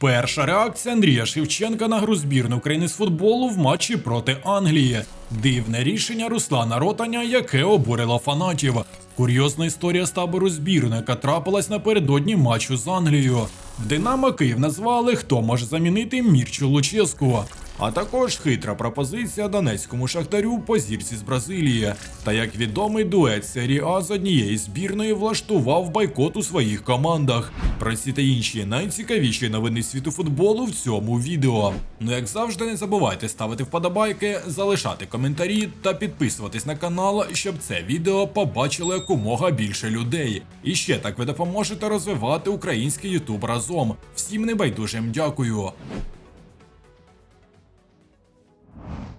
Перша реакція Андрія Шевченка на гру збірної України з футболу в матчі проти Англії. Дивне рішення Руслана Ротаня, яке обурило фанатів. Курйозна історія з табору збірної, яка трапилась напередодні матчу з Англією. В Динамо Київ назвали, хто може замінити Мірчу Луческу. А також хитра пропозиція донецькому шахтарю по зірці з Бразилії. Та як відомий дует серії А з однієї збірної влаштував бойкот у своїх командах. Про ці та інші найцікавіші новини світу футболу в цьому відео. Ну як завжди, не забувайте ставити вподобайки, залишати коментарі та підписуватись на канал, щоб це відео побачило якомога більше людей. І ще так ви допоможете розвивати український ютуб разом. Всім небайдужим дякую.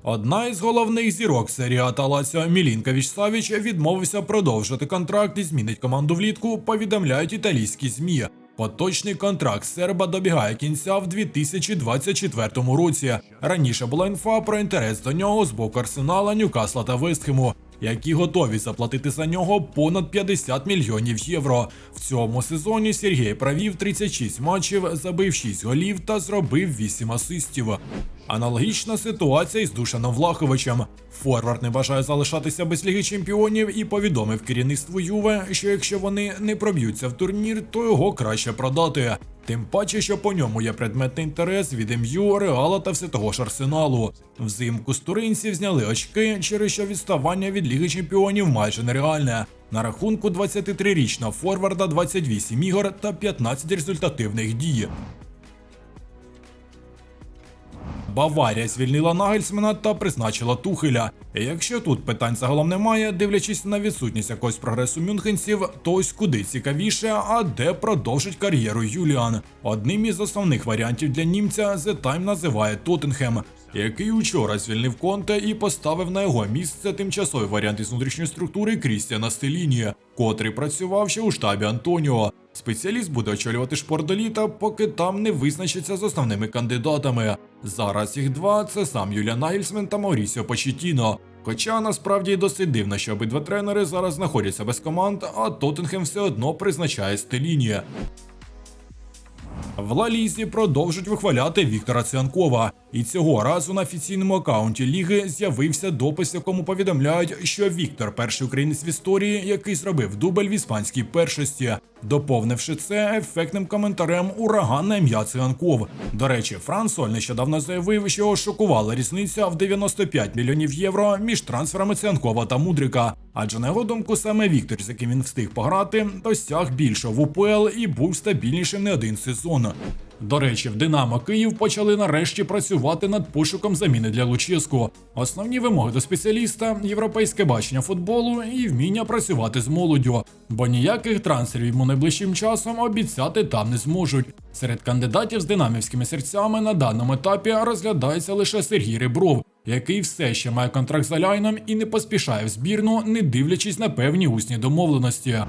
Одна із головних зірок серії А та Мілінкович Савіч відмовився продовжити контракт і змінить команду влітку, повідомляють італійські ЗМІ. Поточний контракт серба добігає кінця в 2024 році. Раніше була інфа про інтерес до нього з боку Арсенала, Ньюкасла та Вестхему, які готові заплатити за нього понад 50 мільйонів євро. В цьому сезоні Сергій провів 36 матчів, забив 6 голів та зробив 8 асистів. Аналогічна ситуація із Душаном Влаховичем. Форвард не бажає залишатися без Ліги Чемпіонів і повідомив керівництву Юве, що якщо вони не проб'ються в турнір, то його краще продати. Тим паче, що по ньому є предметний інтерес від МЮ, Реала та все того ж Арсеналу. Взимку з туринців зняли очки, через що відставання від Ліги Чемпіонів майже нереальне. На рахунку 23-річного форварда 28 ігор та 15 результативних дій. Баварія звільнила Нагельсмена та призначила Тухеля. Якщо тут питань загалом немає, дивлячись на відсутність якогось прогресу мюнхенців, то ось куди цікавіше, а де продовжить кар'єру Юліан. Одним із основних варіантів для німця The Time називає Тоттенхем, який учора звільнив Конте і поставив на його місце тимчасовий варіант із внутрішньої структури Крістіана Стеліні, котрий працював ще у штабі Антоніо. Спеціаліст буде очолювати шпорт до літа, поки там не визначиться з основними кандидатами. Зараз їх два це сам Юліан Нагельсмен та Маурісіо Почетіно. Хоча насправді досить дивно, що обидва тренери зараз знаходяться без команд, а Тоттенхем все одно призначає Стеліні. В Ла Лізі продовжують вихваляти Віктора Цианкова. І цього разу на офіційному акаунті ліги з'явився допис, якому повідомляють, що Віктор перший українець в історії, який зробив дубль в іспанській першості, доповнивши це ефектним коментарем ураган на ім'я Цианков. До речі, Франсоль нещодавно заявив, що його шокувала різниця в 95 мільйонів євро між трансферами Цианкова та Мудрика. Адже на його думку, саме Віктор, з яким він встиг пограти, досяг більшого в УПЛ і був стабільнішим не один сезон. До речі, в Динамо Київ почали нарешті працювати над пошуком заміни для Луческу. Основні вимоги до спеціаліста європейське бачення футболу і вміння працювати з молоддю, бо ніяких трансферів йому найближчим часом обіцяти там не зможуть. Серед кандидатів з динамівськими серцями на даному етапі розглядається лише Сергій Ребров, який все ще має контракт з Аляйном і не поспішає в збірну, не дивлячись на певні усні домовленості.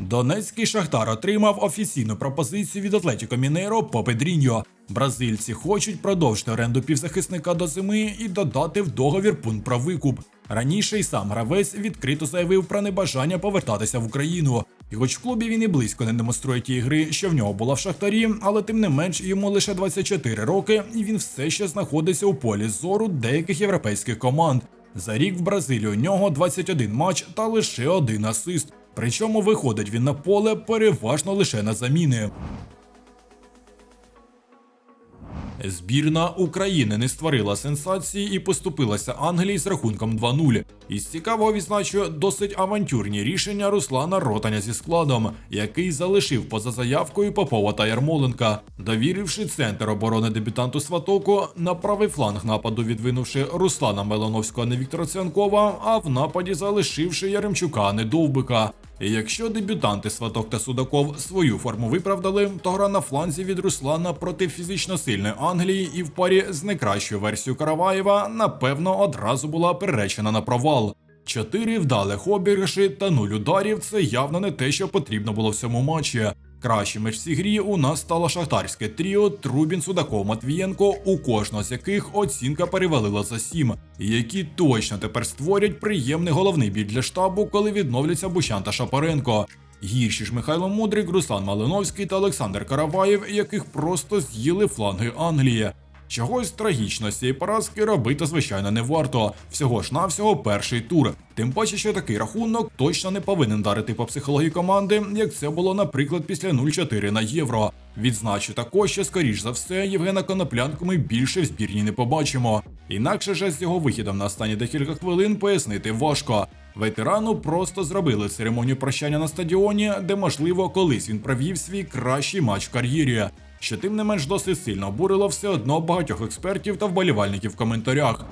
Донецький шахтар отримав офіційну пропозицію від Атлетіко Мінейро по Педріньо. Бразильці хочуть продовжити оренду півзахисника до зими і додати в договір пункт про викуп. Раніше й сам гравець відкрито заявив про небажання повертатися в Україну. І хоч в клубі він і близько не демонструє ті ігри, що в нього була в шахтарі, але тим не менш йому лише 24 роки, і він все ще знаходиться у полі зору деяких європейських команд. За рік в Бразилії у нього 21 матч та лише один асист. Причому виходить він на поле переважно лише на заміни. Збірна України не створила сенсації і поступилася Англії з рахунком 2-0. Із цікавого відзначу досить авантюрні рішення Руслана Ротаня зі складом, який залишив поза заявкою Попова та Ярмоленка, довіривши центр оборони дебютанту Сватоку на правий фланг нападу, відвинувши Руслана Мелановського, не Віктора Цянкова, а в нападі залишивши Яремчука, не Довбика. Якщо дебютанти Сваток та Судаков свою форму виправдали, то гра на фланзі від Руслана проти фізично сильної Англії і в парі з найкращою версією Караваєва, напевно, одразу була переречена на провал. Чотири вдалих обіграші та нуль ударів це явно не те, що потрібно було в цьому матчі. Кращими ж в цій грі у нас стало шахтарське тріо Трубін Судаков Матвієнко, у кожного з яких оцінка перевалила за 7, і які точно тепер створять приємний головний біль для штабу, коли відновляться Бущан та Шапаренко. Гірші ж Михайло Мудрик, Руслан Малиновський та Олександр Караваєв, яких просто з'їли фланги Англії. Чогось трагічно з цієї поразки робити, звичайно, не варто. Всього ж навсього перший тур. Тим паче, що такий рахунок точно не повинен дарити по психології команди, як це було, наприклад, після 0-4 на євро. Відзначу також, що скоріш за все Євгена Коноплянку ми більше в збірні не побачимо. Інакше же з його вихідом на останні декілька хвилин пояснити важко. Ветерану просто зробили церемонію прощання на стадіоні, де, можливо, колись він провів свій кращий матч в кар'єрі. Що тим не менш досить сильно обурило все одно багатьох експертів та вболівальників в коментарях.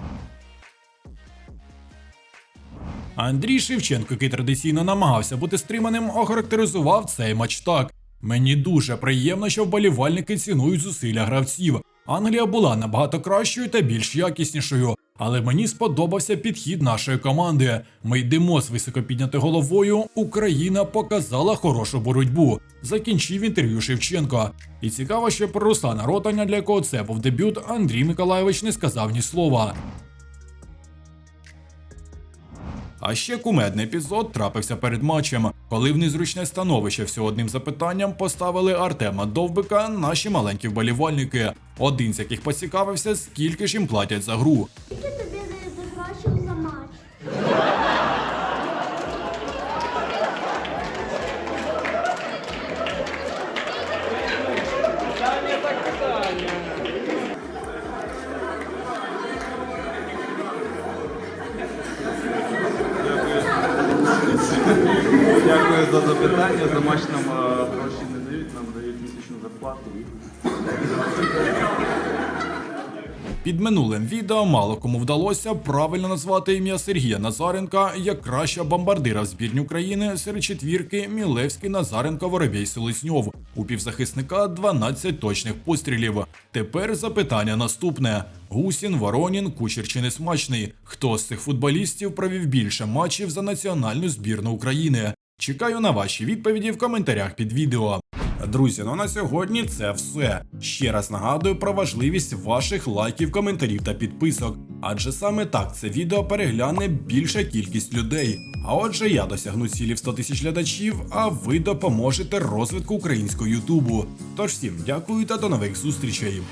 Андрій Шевченко, який традиційно намагався бути стриманим, охарактеризував цей матч так. Мені дуже приємно, що вболівальники цінують зусилля гравців. Англія була набагато кращою та більш якіснішою, але мені сподобався підхід нашої команди. Ми йдемо з високо піднятою головою. Україна показала хорошу боротьбу. Закінчив інтерв'ю Шевченко. І цікаво, що про Руслана Ротаня, для якого це був дебют, Андрій Миколайович не сказав ні слова. А ще кумедний епізод трапився перед матчем, коли в незручне становище всього одним запитанням поставили Артема Довбика наші маленькі вболівальники, один з яких поцікавився, скільки ж їм платять за гру. Скільки тобі за гроші за матч? Дякую за запитання. За матч нам гроші не дають, нам дають місячну зарплату. Під минулим відео мало кому вдалося правильно назвати ім'я Сергія Назаренка як кращого бомбардира в збірні України серед четвірки Мілевський Назаренко Воробій Селезньов. У півзахисника 12 точних пострілів. Тепер запитання наступне: Гусін, Воронін, Кучер чи Несмачний. Хто з цих футболістів провів більше матчів за національну збірну України? Чекаю на ваші відповіді в коментарях під відео. Друзі, ну на сьогодні це все. Ще раз нагадую про важливість ваших лайків, коментарів та підписок. Адже саме так це відео перегляне більша кількість людей. А отже, я досягну цілі в 100 тисяч глядачів, а ви допоможете розвитку українського Ютубу. Тож всім дякую та до нових зустрічей.